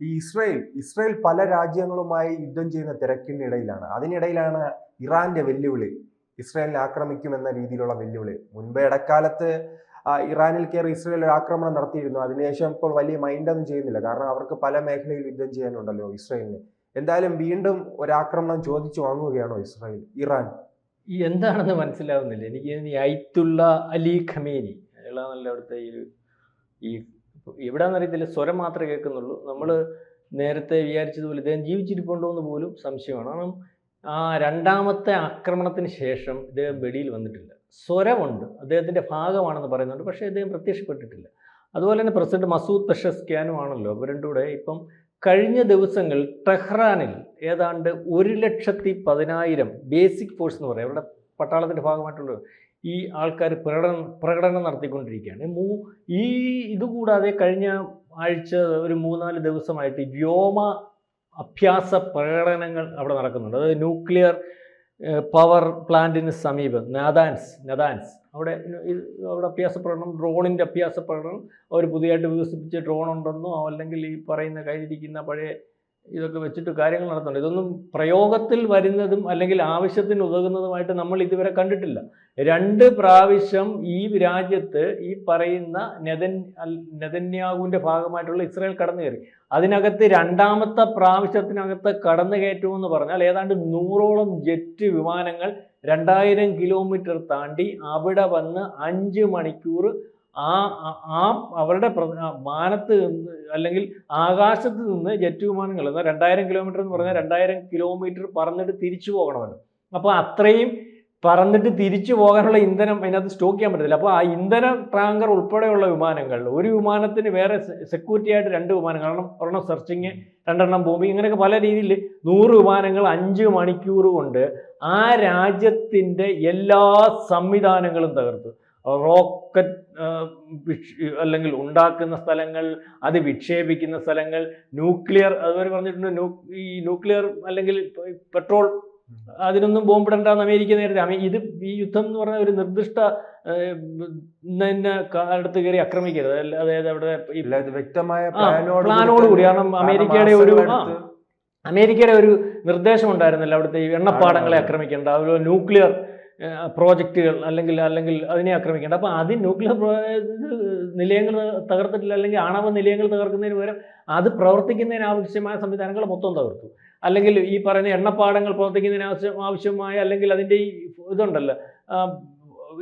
ഈ Israel Israel പല രാജ്യങ്ങളുമായി യുദ്ധം ചെയ്യുന്ന തിരക്കിനിടയിലാണ് അതിനിടയിലാണ് ഇറാന്റെ വെല്ലുവിളി. ഇസ്രയേലിനെ ആക്രമിക്കുമെന്ന രീതിയിലുള്ള വെല്ലുവിളി. മുൻപ് ഇടക്കാലത്ത് ഇറാനിൽ കയറി ഇസ്രയേൽ ഒരു ആക്രമണം നടത്തിയിരുന്നു. അതിനുശേഷം ഇപ്പോൾ വലിയ മൈൻഡൊന്നും ചെയ്യുന്നില്ല. കാരണം അവർക്ക് പല മേഖലയിൽ യുദ്ധം ചെയ്യാനുണ്ടല്ലോ ഇസ്രയേലിന്. എന്തായാലും വീണ്ടും ഒരാക്രമണം ചോദിച്ചു വാങ്ങുകയാണോ ഇസ്രായേൽ ഇറാൻ? ഈ എന്താണെന്ന് മനസ്സിലാവുന്നില്ല. എനിക്ക് ഈ അയത്തുള്ള അലി ഖമേനി അയാളാണല്ലോ അവിടുത്തെ ഈ എവിടെയാണെന്ന് അറിയത്തില്ല. സ്വരം മാത്രമേ കേൾക്കുന്നുള്ളൂ. നമ്മൾ നേരത്തെ വിചാരിച്ചതുപോലെ ഇദ്ദേഹം ജീവിച്ചിരിപ്പുണ്ടോ എന്ന് പോലും സംശയമാണ്. കാരണം ആ രണ്ടാമത്തെ ആക്രമണത്തിന് ശേഷം ഇദ്ദേഹം വെടിയിൽ വന്നിട്ടില്ല. സ്വരമുണ്ട്. അദ്ദേഹത്തിന്റെ ഭാഗമാണെന്ന് പറയുന്നുണ്ട്. പക്ഷേ ഇദ്ദേഹം പ്രത്യക്ഷപ്പെട്ടിട്ടില്ല. അതുപോലെ തന്നെ പ്രസിഡന്റ് മസൂദ് പെഷസ്ക്യാനും ആണല്ലോ. അവർ രണ്ടും കൂടെ ഇപ്പം കഴിഞ്ഞ ദിവസങ്ങൾ ടെഹ്റാനിൽ ഏതാണ്ട് ഒരു ലക്ഷത്തി പതിനായിരം ബേസിക് ഫോഴ്സ് എന്ന് പറയും. അവരുടെ പട്ടാളത്തിന്റെ ഭാഗമായിട്ടുള്ള ഈ ആൾക്കാർ പ്രകടനം പ്രകടനം നടത്തിക്കൊണ്ടിരിക്കുകയാണ്. മൂ ഈ ഇതുകൂടാതെ കഴിഞ്ഞ ആഴ്ച ഒരു മൂന്നാൽ ദിവസമായിട്ട് വ്യോമ അഭ്യാസ പ്രകടനങ്ങൾ അവിടെ നടക്കുന്നുണ്ട്. അതായത് ന്യൂക്ലിയർ പവർ പ്ലാന്റിന് സമീപം നദാൻസ് നദാൻസ്. അവിടെ അവിടെ അഭ്യാസ പ്രകടനം ഡ്രോണിന്റെ അഭ്യാസ പ്രകടനം അവർ പുതിയതായിട്ട് വികസിപ്പിച്ച ഡ്രോൺ ഉണ്ടെന്നോ അല്ലെങ്കിൽ ഈ പറയുന്ന കയ്യിലിരിക്കുന്ന പഴയ ഇതൊക്കെ വെച്ചിട്ട് കാര്യങ്ങൾ നടത്തുന്നുണ്ട്. ഇതൊന്നും പ്രയോഗത്തിൽ വരുന്നതും അല്ലെങ്കിൽ ആവശ്യത്തിന് ഉതകുന്നതുമായിട്ട് നമ്മൾ ഇതുവരെ കണ്ടിട്ടില്ല. രണ്ട് പ്രാവശ്യം ഈ രാജ്യത്ത് ഈ പറയുന്ന നെതൻ നെതന്യാഹുവിന്റെ ഭാഗമായിട്ടുള്ള ഇസ്രായേൽ കടന്നു കയറി അതിനകത്ത് രണ്ടാമത്തെ പ്രാവശ്യത്തിനകത്ത് കടന്നു കയറ്റുമെന്ന് പറഞ്ഞാൽ ഏതാണ്ട് നൂറോളം ജെറ്റ് വിമാനങ്ങൾ രണ്ടായിരം കിലോമീറ്റർ താണ്ടി അവിടെ വന്ന് അഞ്ച് മണിക്കൂർ ആ ആ- അവരുടെ മാനത്ത് നിന്ന് അല്ലെങ്കിൽ ആകാശത്ത് നിന്ന് ജെറ്റ് വിമാനങ്ങൾ എന്നാൽ രണ്ടായിരം കിലോമീറ്റർ എന്ന് പറഞ്ഞാൽ രണ്ടായിരം കിലോമീറ്റർ പറന്നിട്ട് തിരിച്ചു പോകണമല്ലോ അപ്പോൾ അത്രയും പറന്നിട്ട് തിരിച്ചു പോകാനുള്ള ഇന്ധനം അതിനകത്ത് സ്റ്റോക്ക് ചെയ്യാൻ പറ്റത്തില്ല. അപ്പോൾ ആ ഇന്ധന ടാങ്കർ ഉൾപ്പെടെയുള്ള വിമാനങ്ങൾ ഒരു വിമാനത്തിന് വേറെ സെക്യൂരിറ്റി ആയിട്ട് രണ്ട് വിമാനങ്ങൾ കാരണം ഒരെണ്ണം സെർച്ചിങ് രണ്ടെണ്ണം ബോംബിങ് ഇങ്ങനെയൊക്കെ പല രീതിയിൽ നൂറ് വിമാനങ്ങൾ അഞ്ച് മണിക്കൂർ കൊണ്ട് ആ രാജ്യത്തിന്റെ എല്ലാ സംവിധാനങ്ങളും തകർത്തു. റോക്കറ്റ് അല്ലെങ്കിൽ ഉണ്ടാക്കുന്ന സ്ഥലങ്ങൾ അത് വിക്ഷേപിക്കുന്ന സ്ഥലങ്ങൾ ന്യൂക്ലിയർ അതുവരെ പറഞ്ഞിട്ടുണ്ട് ന്യൂ ഈ ന്യൂക്ലിയർ അല്ലെങ്കിൽ പെട്രോൾ അതിനൊന്നും ബോംബിടണ്ടെന്ന് അമേരിക്ക നേരത്തെ ഇത് ഈ യുദ്ധം എന്ന് പറഞ്ഞ ഒരു നിർദ്ദിഷ്ട തന്നെ അടുത്ത് കയറി ആക്രമിക്കരുത്. അതായത് അവിടെ വ്യക്തമായ പ്ലാനോട് കൂടി കാരണം അമേരിക്കയുടെ ഒരു അമേരിക്കയുടെ ഒരു നിർദ്ദേശം ഉണ്ടായിരുന്നല്ലോ അവിടുത്തെ ഈ എണ്ണപ്പാടങ്ങളെ ആക്രമിക്കേണ്ട അതുപോലെ ന്യൂക്ലിയർ പ്രോജക്റ്റുകൾ അല്ലെങ്കിൽ അല്ലെങ്കിൽ അതിനെ ആക്രമിക്കേണ്ട. അപ്പോൾ അത് ന്യൂക്ലിയർ നിലയങ്ങൾ തകർത്തിട്ടില്ല അല്ലെങ്കിൽ ആണവ നിലയങ്ങൾ തകർക്കുന്നതിന് പകരം അത് പ്രവർത്തിക്കുന്നതിന് ആവശ്യമായ സംവിധാനങ്ങൾ മൊത്തം തകർത്തു. അല്ലെങ്കിൽ ഈ പറയുന്ന എണ്ണപ്പാടങ്ങൾ പ്രവർത്തിക്കുന്നതിന് ആവശ്യം ആവശ്യമായ അല്ലെങ്കിൽ അതിന്റെ ഈ ഇതുണ്ടല്ലോ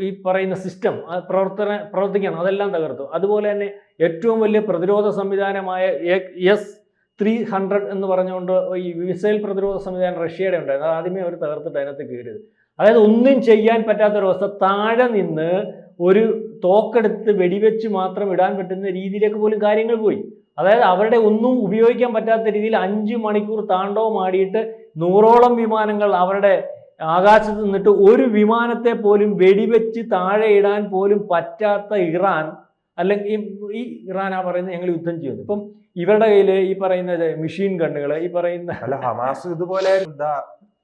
ഈ പറയുന്ന സിസ്റ്റം പ്രവർത്തന പ്രവർത്തിക്കണം അതെല്ലാം തകർത്തു. അതുപോലെ തന്നെ ഏറ്റവും വലിയ പ്രതിരോധ സംവിധാനമായ എസ് ത്രീ ഹൺഡ്രഡ് എന്ന് പറഞ്ഞുകൊണ്ട് ഈ മിസൈൽ പ്രതിരോധ സംവിധാനം റഷ്യയുടെ ഉണ്ടായിരുന്നു. അത് ആദ്യമേ അവർ തകർത്തിട്ട് അതിനകത്ത് കയറിയത്. അതായത് ഒന്നും ചെയ്യാൻ പറ്റാത്തൊരവസ്ഥ താഴെ നിന്ന് ഒരു തോക്കെടുത്ത് വെടിവെച്ച് മാത്രം ഇടാൻ പറ്റുന്ന രീതിയിലേക്ക് പോലും കാര്യങ്ങൾ പോയി. അതായത് അവരുടെ ഒന്നും ഉപയോഗിക്കാൻ പറ്റാത്ത രീതിയിൽ അഞ്ച് മണിക്കൂർ താണ്ഡവം ആടിയിട്ട് നൂറോളം വിമാനങ്ങൾ അവരുടെ ആകാശത്ത് നിന്നിട്ട് ഒരു വിമാനത്തെ പോലും വെടിവെച്ച് താഴെ ഇടാൻ പോലും പറ്റാത്ത ഇറാൻ അല്ലെങ്കിൽ ഈ- ഇറാനാ പറയുന്നത് ഞങ്ങൾ യുദ്ധം ചെയ്യുന്നു ഇപ്പം ഇവരുടെ കയ്യിൽ ഈ പറയുന്ന മെഷീൻ ഗണ്ണുകൾ ഈ പറയുന്ന ഹമാസ് ഇതുപോലെ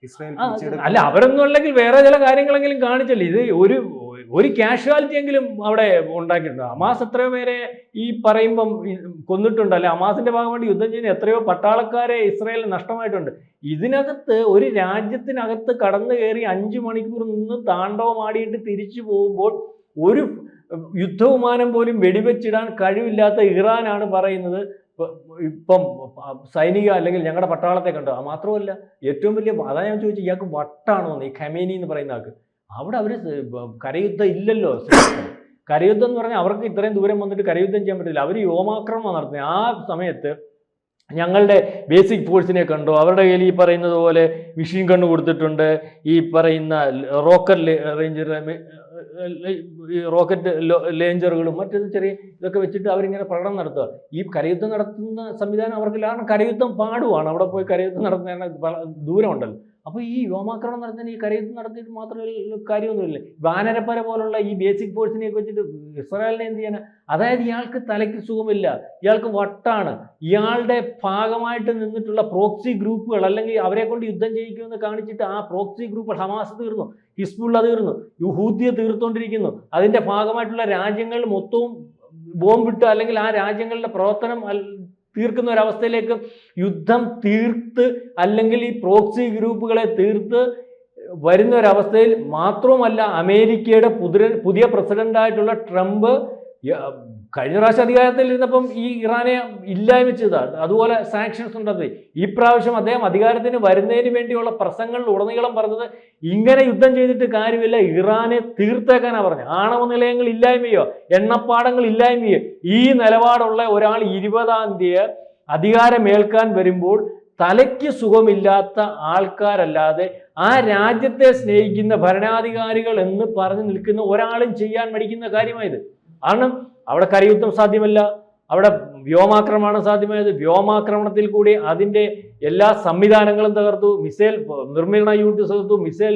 ഇസ്രായേൽ. അല്ല അവരൊന്നും അല്ലെങ്കിൽ വേറെ ചില കാര്യങ്ങളെങ്കിലും കാണിച്ചല്ലേ? ഇത് ഒരു ഒരു കാഷ്വാലിറ്റി എങ്കിലും അവിടെ ഉണ്ടാക്കിയിട്ടുണ്ട്. അമാസ് എത്രയോ പേരെ ഈ പറയുമ്പം കൊന്നിട്ടുണ്ട്. അല്ലെ അമാസിന്റെ ഭാഗമായിട്ട് യുദ്ധം ചെയ്യുന്ന എത്രയോ പട്ടാളക്കാരെ ഇസ്രായേലിന് നഷ്ടമായിട്ടുണ്ട്. ഇതിനകത്ത് ഒരു രാജ്യത്തിനകത്ത് കടന്നു കയറി അഞ്ചു മണിക്കൂർ നിന്ന് താണ്ഡവമാടിയിട്ട് തിരിച്ചു പോകുമ്പോൾ ഒരു യുദ്ധവിമാനം പോലും വെടിവെച്ചിടാൻ കഴിവില്ലാത്ത ഇറാനാണ് പറയുന്നത്. ഇപ്പ- സൈനിക അല്ലെങ്കിൽ ഞങ്ങളുടെ പട്ടാളത്തെ കണ്ടോ? മാത്രമല്ല ഏറ്റവും വലിയ അതാ ഞാൻ ചോദിച്ചു ഇയാൾക്ക് വട്ടാണോ ഈ ഖമേനി എന്ന് പറയുന്ന ആൾക്ക്. അവിടെ അവർ കരയുദ്ധം ഇല്ലല്ലോ. കരയുദ്ധം എന്ന് പറഞ്ഞാൽ അവർക്ക് ഇത്രയും ദൂരം വന്നിട്ട് കരയുദ്ധം ചെയ്യാൻ പറ്റില്ല. അവർ വ്യോമാക്രമണം നടത്തുന്നത് ആ സമയത്ത് ഞങ്ങളുടെ ബേസിക് ഫോഴ്സിനെ കണ്ടു? അവരുടെ കയ്യിൽ ഈ പറയുന്നത് പോലെ മെഷീൻ കണ്ണ് കൊടുത്തിട്ടുണ്ട്. ഈ പറയുന്ന റോക്കറ്റ് റേഞ്ചർ ഈ റോക്കറ്റ് ലേഞ്ചറുകളും മറ്റൊരു ചെറിയ ഇതൊക്കെ വെച്ചിട്ട് അവരിങ്ങനെ പ്രകടനം നടത്തുക. ഈ കരയുദ്ധം നടത്തുന്ന സംവിധാനം അവർക്ക് കാരണം കരയുദ്ധം പാടുവാണ്. അവിടെ പോയി കരയുദ്ധം നടത്തുന്ന ദൂരമുണ്ടല്ലോ. അപ്പോൾ ഈ വ്യോമാക്രമണം നടത്തുന്ന ഈ കരയുദ്ധം നടത്തിയിട്ട് മാത്രമല്ല കാര്യമൊന്നുമില്ല. വാനരപ്പര പോലുള്ള ഈ ബേസിക് ഫോഴ്സിനെയൊക്കെ വെച്ചിട്ട് ഇസ്രായേലിനെ എന്ത് ചെയ്യാൻ അതായത് ഇയാൾക്ക് തലയ്ക്ക് സുഖമില്ല. ഇയാൾക്ക് വട്ടാണ്. ഇയാളുടെ ഭാഗമായിട്ട് നിന്നിട്ടുള്ള പ്രോക്സി ഗ്രൂപ്പുകൾ അല്ലെങ്കിൽ അവരെ കൊണ്ട് യുദ്ധം ചെയ്യിക്കുമെന്ന് കാണിച്ചിട്ട് ആ പ്രോക്സി ഗ്രൂപ്പ് ഹമാസ് തീർന്നു. ഹിസ്ബുള്ള തീർന്നു. യുഹൂദിയെ തീർത്തുകൊണ്ടിരിക്കുന്നു അതിന്റെ ഭാഗമായിട്ടുള്ള രാജ്യങ്ങൾ മൊത്തവും ബോംബിട്ട് അല്ലെങ്കിൽ ആ രാജ്യങ്ങളുടെ പ്രവർത്തനം തീർക്കുന്ന ഒരവസ്ഥയിലേക്ക് യുദ്ധം തീർത്ത് അല്ലെങ്കിൽ ഈ പ്രോക്സി ഗ്രൂപ്പുകളെ തീർത്ത് വരുന്ന ഒരവസ്ഥയിൽ മാത്രവുമല്ല അമേരിക്കയുടെ പുതിയ പ്രസിഡന്റായിട്ടുള്ള ട്രംപ് കഴിഞ്ഞ പ്രാവശ്യം അധികാരത്തിൽ ഇരുന്നപ്പം ഈ ഇറാനെ ഇല്ലായ്മ ചെയ്തതാണ് അതുപോലെ സാങ്ഷൻസ് ഉണ്ടത് ഈ പ്രാവശ്യം അദ്ദേഹം അധികാരത്തിന് വരുന്നതിന് വേണ്ടിയുള്ള പ്രസംഗങ്ങളിൽ ഉടനീളം പറഞ്ഞത് ഇങ്ങനെ യുദ്ധം ചെയ്തിട്ട് കാര്യമില്ല ഇറാനെ തീർത്തേക്കാനാണ് പറഞ്ഞത്. ആണവ നിലയങ്ങൾ ഇല്ലായ്മയോ എണ്ണപ്പാടങ്ങൾ ഇല്ലായ്മയോ ഈ നിലപാടുള്ള ഒരാൾ ഇരുപതാം തീയതി അധികാരമേൽക്കാൻ വരുമ്പോൾ തലയ്ക്ക് സുഖമില്ലാത്ത ആൾക്കാരല്ലാതെ ആ രാജ്യത്തെ സ്നേഹിക്കുന്ന ഭരണാധികാരികൾ എന്ന് പറഞ്ഞു നിൽക്കുന്ന ഒരാളും ചെയ്യാൻ മടിക്കുന്ന കാര്യമായത്. കാരണം അവിടെ കരയുദ്ധം സാധ്യമല്ല. അവിടെ വ്യോമാക്രമണം സാധ്യമായത് വ്യോമാക്രമണത്തിൽ കൂടി അതിന്റെ എല്ലാ സംവിധാനങ്ങളും തകർത്തു. മിസൈൽ നിർമ്മിക്കണ യൂണിറ്റ് തകർത്തു. മിസൈൽ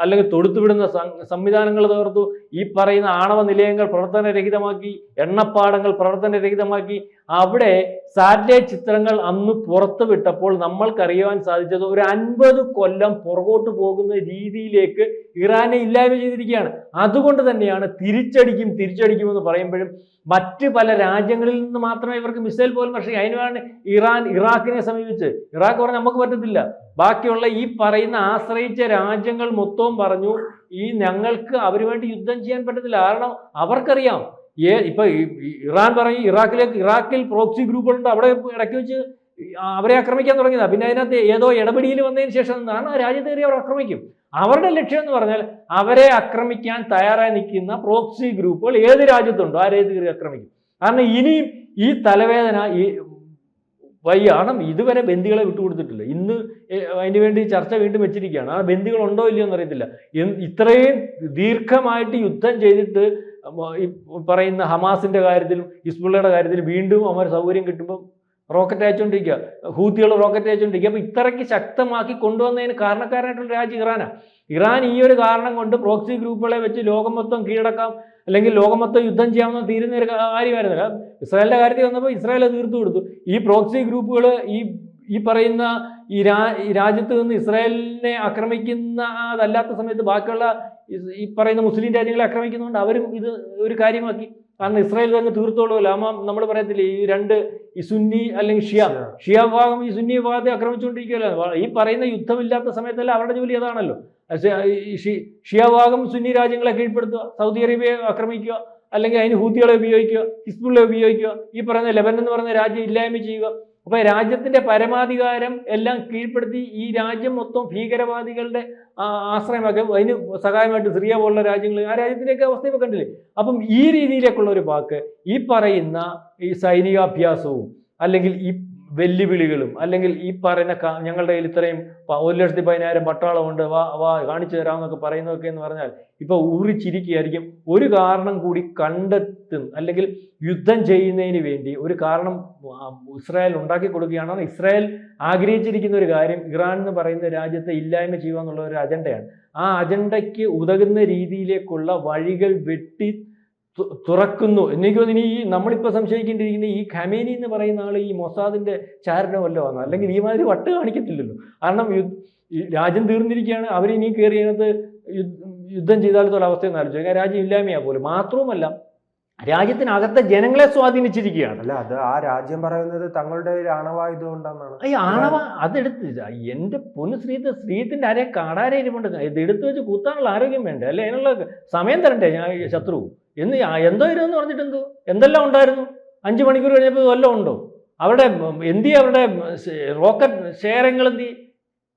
അല്ലെങ്കിൽ തൊടുത്തുവിടുന്ന സംവിധാനങ്ങൾ തകർത്തു. ഈ പറയുന്ന ആണവ നിലയങ്ങൾ പ്രവർത്തനരഹിതമാക്കി എണ്ണപ്പാടങ്ങൾ പ്രവർത്തനരഹിതമാക്കി. അവിടെ സാറ്റലൈറ്റ് ചിത്രങ്ങൾ അന്ന് പുറത്തുവിട്ടപ്പോൾ നമ്മൾക്കറിയുവാൻ സാധിച്ചത് ഒരു അൻപത് കൊല്ലം പുറകോട്ട് പോകുന്ന രീതിയിലേക്ക് ഇറാനെ ഇല്ലായ്മ ചെയ്തിരിക്കുകയാണ്. അതുകൊണ്ട് തന്നെയാണ് തിരിച്ചടിക്കും തിരിച്ചടിക്കും എന്ന് പറയുമ്പോഴും മറ്റ് പല രാജ്യങ്ങളിൽ നിന്ന് മാത്രമേ ഇവർക്ക് മിസൈൽ പോലും പക്ഷേ അതിനുവേണ്ടി ഇറാൻ ഇറാഖിനെ സമീപിച്ച്. ഇറാഖ് പറഞ്ഞാൽ നമുക്ക് പറ്റത്തില്ല. ബാക്കിയുള്ള ഈ പറയുന്ന ആശ്രയിച്ച രാജ്യങ്ങൾ മൊത്തവും പറഞ്ഞു ഈ ഞങ്ങൾക്ക് അവർ വേണ്ടി യുദ്ധം ചെയ്യാൻ പറ്റത്തില്ല. കാരണം അവർക്കറിയാം. ഏ ഇപ്പൊ ഇറാൻ പറയും ഇറാഖിലേക്ക് ഇറാഖിൽ പ്രോക്സി ഗ്രൂപ്പുകളുണ്ട്. അവിടെ ഇടയ്ക്ക് വെച്ച് അവരെ ആക്രമിക്കാൻ തുടങ്ങിയതാണ് പിന്നെ അതിനകത്ത് ഏതോ ഇടപെടിയിൽ വന്നതിന് ശേഷം ആ രാജ്യത്ത് കയറി അവർ ആക്രമിക്കും. അവരുടെ ലക്ഷ്യം എന്ന് പറഞ്ഞാൽ അവരെ ആക്രമിക്കാൻ തയ്യാറായി നിൽക്കുന്ന പ്രോക്സി ഗ്രൂപ്പുകൾ ഏത് രാജ്യത്തുണ്ടോ ആ രാജ്യത്ത് കയറി ആക്രമിക്കും. കാരണം ഇനിയും ഈ തലവേദന ഈ വയ്യ കാരണം ഇതുവരെ ബന്ദികളെ വിട്ടുകൊടുത്തിട്ടില്ല. ഇന്ന് അതിന് വേണ്ടി ചർച്ച വീണ്ടും വെച്ചിരിക്കുകയാണ്. ആ ബന്ദികൾ ഉണ്ടോ ഇല്ലയോ എന്നറിയത്തില്ല. എന്ന് ഇത്രയും ദീർഘമായിട്ട് യുദ്ധം ചെയ്തിട്ട് പറയുന്ന ഹമാസിന്റെ കാര്യത്തിലും ഹിസ്ബുള്ളയുടെ കാര്യത്തിലും വീണ്ടും അവർ സൗകര്യം കിട്ടുമ്പോൾ റോക്കറ്റ് അയച്ചുകൊണ്ടിരിക്കുക ഹൂത്തികൾ റോക്കറ്റ് അയച്ചുകൊണ്ടിരിക്കുക അപ്പോൾ ഇത്രയ്ക്ക് ശക്തമാക്കി കൊണ്ടുവന്നതിന് കാരണക്കാരനായിട്ടുള്ള രാജ്യം ഇറാനാണ് ഇറാൻ ഈ ഒരു കാരണം കൊണ്ട് പ്രോക്സി ഗ്രൂപ്പുകളെ വെച്ച് ലോകം മൊത്തം കീഴടക്കാം അല്ലെങ്കിൽ ലോകം മൊത്തം യുദ്ധം ചെയ്യാമെന്ന് തീരുന്ന ഒരു കാര്യമായിരുന്നില്ല. ഇസ്രായേലിന്റെ കാര്യത്തിൽ വന്നപ്പോൾ ഇസ്രായേൽ തീർത്തു കൊടുത്തു. ഈ പ്രോക്സി ഗ്രൂപ്പുകൾ ഈ ഈ പറയുന്ന ഈ രാ രാജ്യത്ത് നിന്ന് ഇസ്രായേലിനെ ആക്രമിക്കുന്ന അതല്ലാത്ത സമയത്ത് ബാക്കിയുള്ള ഈ പറയുന്ന മുസ്ലിം രാജ്യങ്ങളെ ആക്രമിക്കുന്നതുകൊണ്ട് അവരും ഇത് ഒരു കാര്യമാക്കി. കാരണം ഇസ്രായേൽ തന്നെ തീർത്തോളുമല്ലോ അമ്മ നമ്മൾ പറയത്തില്ലേ ഈ രണ്ട് ഈ സുന്നി അല്ലെങ്കിൽ ഷിയ. ഷിയ. വിഭാഗം ഈ സുന്നി വിഭാഗത്തെ ആക്രമിച്ചുകൊണ്ടിരിക്കുകയല്ലോ? ഈ പറയുന്ന യുദ്ധമില്ലാത്ത സമയത്തല്ല അവരുടെ ജോലി അതാണല്ലോ. ഷിയ വിഭാഗം സുന്നി രാജ്യങ്ങളെ കീഴ്പ്പെടുത്തുക സൗദി അറേബ്യയെ ആക്രമിക്കുക അല്ലെങ്കിൽ അതിന് ഹൂത്തികളെ ഉപയോഗിക്കുക ഹിസ്ബുള്ളെ ഉപയോഗിക്കുക ഈ പറയുന്ന ലെബനൻ എന്ന് പറയുന്ന രാജ്യം ഇല്ലായ്മ ചെയ്യുക അപ്പോൾ രാജ്യത്തിന്റെ പരമാധികാരം എല്ലാം കീഴ്പ്പെടുത്തി ഈ രാജ്യം മൊത്തം ഭീകരവാദികളുടെ ആശ്രയമൊക്കെ അതിന് സഹായമായിട്ട് സിറിയ പോലുള്ള രാജ്യങ്ങൾ ആ രാജ്യത്തിന്റെയൊക്കെ അവസ്ഥ ഇപ്പോൾ കണ്ടില്ലേ? അപ്പം ഈ രീതിയിലേക്കുള്ള ഒരു വാക്ക് ഈ പറയുന്ന ഈ സൈനികാഭ്യാസവും അല്ലെങ്കിൽ ഈ വെല്ലുവിളികളും അല്ലെങ്കിൽ ഈ പറയുന്ന ഞങ്ങളുടെ കയ്യിൽ ഇത്രയും ഒരു ലക്ഷത്തി പതിനായിരം പട്ടാളമുണ്ട്. വാ വാ കാണിച്ചു തരാമെന്നൊക്കെ പറയുന്നതൊക്കെ എന്ന് പറഞ്ഞാൽ ഇപ്പൊ ഊറിച്ചിരിക്കുകയായിരിക്കും. ഒരു കാരണം കൂടി കണ്ടെത്തും അല്ലെങ്കിൽ യുദ്ധം ചെയ്യുന്നതിന് വേണ്ടി ഒരു കാരണം ഇസ്രായേൽ ഉണ്ടാക്കി കൊടുക്കുകയാണ് ഇസ്രായേൽ ആഗ്രഹിച്ചിരിക്കുന്ന ഒരു കാര്യം ഇറാൻ എന്ന് പറയുന്ന രാജ്യത്തെ ഇല്ലായ്മ ചെയ്യുക എന്നുള്ള ഒരു അജണ്ടയാണ്. ആ അജണ്ടയ്ക്ക് ഉതകുന്ന രീതിയിലേക്കുള്ള വഴികൾ വെട്ടി തുറക്കുന്നു. എനിക്ക് ഇനി ഈ നമ്മളിപ്പോൾ സംശയിക്കേണ്ടിയിരിക്കുന്ന ഈ ഖമേനി എന്ന് പറയുന്ന ആൾ ഈ മൊസാദിന്റെ ചാരണ വല്ല ആണ് അല്ലെങ്കിൽ ഈ മാതിരി വട്ട് കാണിക്കത്തില്ലല്ലോ. കാരണം രാജ്യം തീർന്നിരിക്കുകയാണ്. അവരിനി കയറി അതിനകത്ത് യുദ്ധ- ചെയ്താലത്തുള്ള അവസ്ഥയൊന്നും ആലോചിച്ചു. രാജ്യം ഇല്ലായ്മയാ പോലും. മാത്രവുമല്ല രാജ്യത്തിനകത്തെ ജനങ്ങളെ സ്വാധീനിച്ചിരിക്കുകയാണ്. അല്ല അത് ആ രാജ്യം പറയുന്നത് തങ്ങളുടെ ഒരു ആണവായുധം ഉണ്ടെന്നാണ് ഈ ആണവ അതെടുത്ത് എന്റെ പൊന്നു സ്ത്രീത്ത് ശ്രീത്തിന്റെ ആരെ കാടാരെ ഇരിപ്പുണ്ട് ഇത് എടുത്തു വെച്ച് കുത്താനുള്ള ആരോഗ്യം വേണ്ടേ? അല്ലെ? അതിനുള്ള സമയം തരണ്ടേ? ഞാൻ ശത്രു. എന്ന് എന്തോ ഇരുന്ന് പറഞ്ഞിട്ട് എന്തോ എന്തെല്ലാം ഉണ്ടായിരുന്നു? അഞ്ച് മണിക്കൂർ കഴിഞ്ഞപ്പോൾ വല്ലതും ഉണ്ടോ? അവിടെ എന്തി അവരുടെ റോക്കറ്റ് ഷെയറിങ്ങൾ എന്തി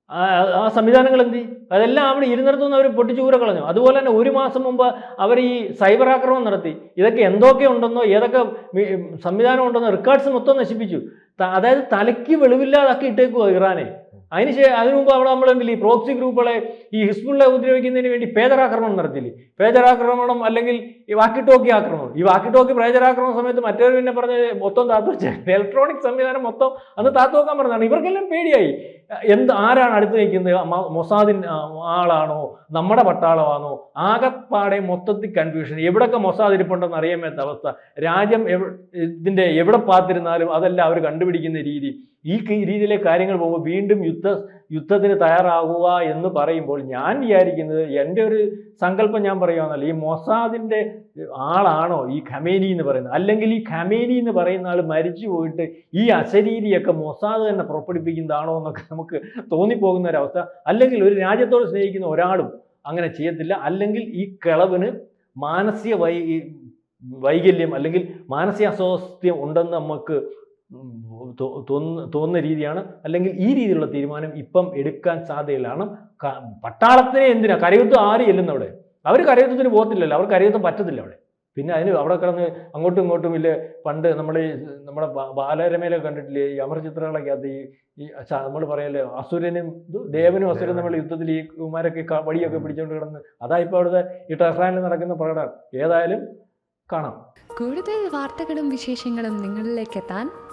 ആ സംവിധാനങ്ങൾ എന്തി അതെല്ലാം അവിടെ ഇരുന്നിടത്തുനിന്ന് അവർ പൊട്ടിച്ചു കൂര കളഞ്ഞു. അതുപോലെ തന്നെ ഒരു മാസം മുമ്പ് അവർ ഈ സൈബർ ആക്രമണം നടത്തി. ഇതൊക്കെ എന്തൊക്കെ ഉണ്ടെന്നോ ഏതൊക്കെ സംവിധാനം ഉണ്ടെന്നോ റെക്കോർഡ്സ് മൊത്തം നശിപ്പിച്ചു. അതായത് തലയ്ക്ക് വെളിവില്ലാതാക്കി ഇട്ടേക്കുവോ ഇറാനെ. അതിന് അതിനു മുമ്പ് അവിടെ നമ്മൾ എന്തില്ല ഈ പ്രോക്സി ഗ്രൂപ്പുകളെ ഈ ഹിസ്ബുള്ളെ ഉപദ്രവിക്കുന്നതിന് വേണ്ടി പേജറാക്രമണം നടത്തില്ലേ? പേജറാക്രമണം അല്ലെങ്കിൽ ഈ വാക്കി ടോക്കി ആക്രമണം. ഈ വാക്കി ടോക്കി പേജറാക്രമണ സമയത്ത് മറ്റൊരു പിന്നെ പറഞ്ഞ മൊത്തം താത്തു ഇലക്ട്രോണിക് സംവിധാനം മൊത്തം അന്ന് താത്തു വെക്കാൻ പറഞ്ഞതാണ്. ഇവർക്കെല്ലാം പേടിയായി. എന്ത് ആരാണ് അടുത്ത് നിൽക്കുന്നത്? മൊസാദിൻ ആളാണോ? നമ്മുടെ പട്ടാളമാണോ? ആകപ്പാടെ മൊത്തത്തിൽ കൺഫ്യൂഷൻ എവിടൊക്കെ മൊസാദ് ഇരിപ്പുണ്ടെന്ന് അറിയാൻ മേത്ത അവസ്ഥ. രാജ്യം ഇതിന്റെ എവിടെ പാത്തിരുന്നാലും അതെല്ലാം അവർ കണ്ടുപിടിക്കുന്ന രീതി. ഈ രീതിയിലെ കാര്യങ്ങൾ പോകുമ്പോൾ വീണ്ടും യുദ്ധ യുദ്ധത്തിന് തയ്യാറാകുക എന്ന് പറയുമ്പോൾ ഞാൻ വിചാരിക്കുന്നത് എന്റെ ഒരു സങ്കല്പം ഞാൻ പറയുകയാണല്ലോ ഈ മൊസാദിന്റെ ആളാണോ ഈ ഖമേനി എന്ന് പറയുന്നത്? അല്ലെങ്കിൽ ഈ ഖമേനി എന്ന് പറയുന്ന ആൾ മരിച്ചു പോയിട്ട് ഈ അശരീരിയൊക്കെ മൊസാദ് തന്നെ പുറപ്പെടുപ്പിക്കുന്നതാണോ എന്നൊക്കെ നമുക്ക് തോന്നിപ്പോകുന്ന ഒരവസ്ഥ അല്ലെങ്കിൽ ഒരു രാജ്യത്തോട് സ്നേഹിക്കുന്ന ഒരാളും അങ്ങനെ ചെയ്യത്തില്ല. അല്ലെങ്കിൽ ഈ കിളവിന് മാനസിക വൈ വൈകല്യം അല്ലെങ്കിൽ മാനസിക അസ്വാസ്ഥ്യം ഉണ്ടെന്ന് നമുക്ക് തോന്നുന്ന തോന്നുന്ന രീതിയാണ്. അല്ലെങ്കിൽ ഈ രീതിയിലുള്ള തീരുമാനം ഇപ്പം എടുക്കാൻ സാധ്യതയിലാണ്. പട്ടാളത്തിനെ എന്തിനാ? കരയുദ്ധം ആര് ചെല്ലുന്ന അവിടെ? അവർ കരയുദ്ധത്തിന് പോകത്തില്ലല്ലോ. അവർ കരയുദ്ധം പറ്റത്തില്ല അവിടെ. പിന്നെ അതിന് അവിടെ കിടന്ന് അങ്ങോട്ടും ഇങ്ങോട്ടും ഇല്ല പണ്ട് നമ്മൾ ഈ നമ്മുടെ ബാലരമയിലൊക്കെ കണ്ടിട്ടില്ലേ ഈ അമർചിത്രകളൊക്കെ അത് ഈ ഈ നമ്മൾ പറയല്ലേ അസുരനും ദേവനും അസുരനും നമ്മൾ യുദ്ധത്തിൽ ഈ കുമാരൊക്കെ വടിയൊക്കെ പിടിച്ചുകൊണ്ട് കിടന്ന്. അതാ ഇപ്പോൾ അവിടുത്തെ ഈ ടെഹ്റാനിൽ നടക്കുന്ന പ്രകടനം. ഏതായാലും കാണാം. കൂടുതൽ വാർത്തകളും വിശേഷങ്ങളും നിങ്ങളിലേക്ക് എത്താൻ